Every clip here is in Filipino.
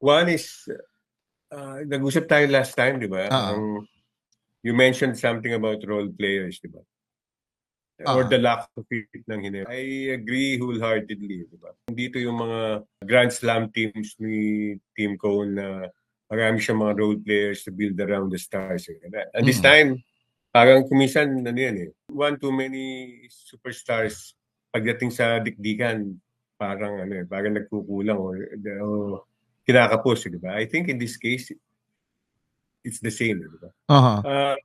One is, uh, nag-usap tayo last time, di ba? Oo. Ang, you mentioned something about role players, di ba? Or Oo. the lack of it ng Ginebra. I agree wholeheartedly, di ba? Dito yung mga Grand Slam teams ni Team Cone na marami siyang mga role players to build around the stars. eh. And this Mm. time, parang kumisan, ano yan eh, one too many superstars pagdating sa dikdikan, parang ano eh, parang nagkukulang or, or kinakapos, di ba? I think in this case, it's the same, di ba? Aha. Uh,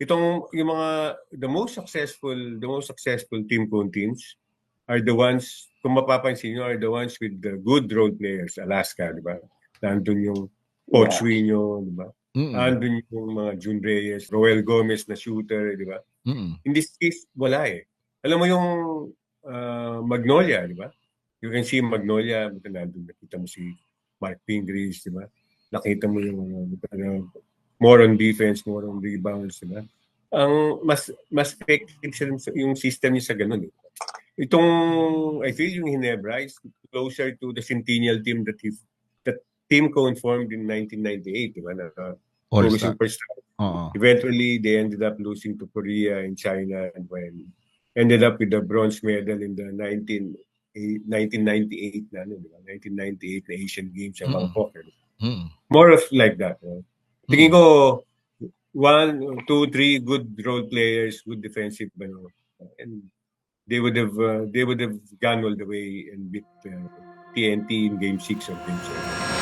itong yung mga the most successful the most successful team cone teams are the ones kung mapapansin nyo are the ones with the good role players Alaska di ba nandun yung Coach Wino di ba Mm. nandun yung mga June Reyes Roel Gomez na shooter di ba Mm. in this case wala eh alam mo yung uh, Magnolia di ba you can see Magnolia buta nandun nakita mo si Mark Pingris di ba nakita mo yung uh, more on defense, more on rebounds, di ba? Ang mas mas effective siya yung system niya sa ganun. Eh. Itong, I feel yung Hinebra is closer to the Centennial team that he, that team co-informed in 1998, di ba? Na, uh, superstar. Oo. Eventually, they ended up losing to Korea and China and when ended up with the bronze medal in the 19, eh, 1998 na, ano, di ba? 1998 na Asian Games sa Mm. Bangkok. Mm. More of like that. no? Tingin ko, one, two, three good role players, good defensive, ano, and they would have uh, they would have gone all the way and beat uh, TNT in Game 6 or Game 7.